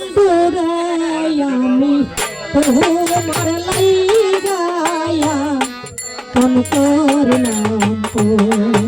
বন্ধুরাই আমি তোমার লাইগায়া কোন করলাম প্রাণ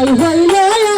ছাই হইল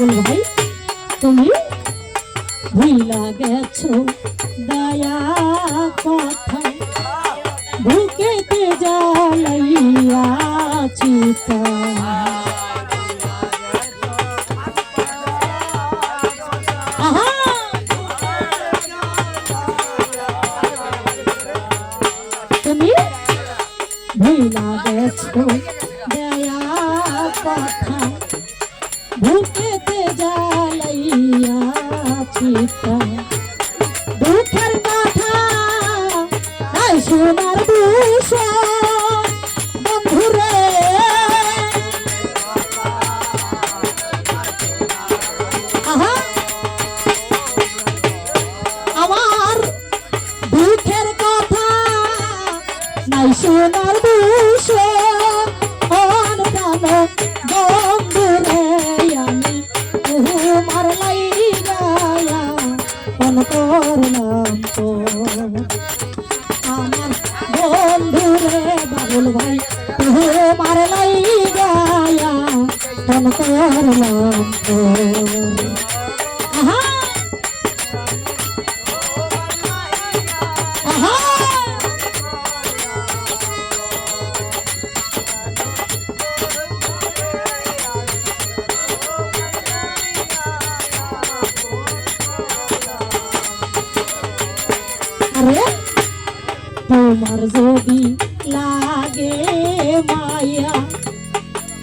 বাবুল ভাই তুমি ভুইলা গেছো দয়া কথা। বুকেতে জ্বালাইয়া চিতা। তুমি ভুইলা গেছো দয়া কথা। ভুকেতে দুঃখের কথা তাই সোনার দুষ কোন করলাম তো আহা আহা আরে তোমার যদি লাগে মায়া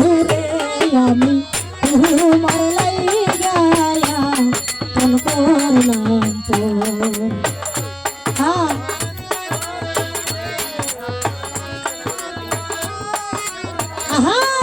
আমি তোমার লাইগা ফোন করলাম হ্যাঁ। আহা।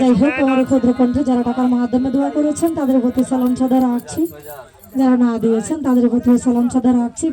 যাই হোক আমার ক্ষুদ্র যারা টাকার মাধ্যমে দোয়া করেছেন, তাদের প্রতি সালাম সাদা রাখছি। যারা না দিয়েছেন, তাদের প্রতি সালাম সাদা রাখছি।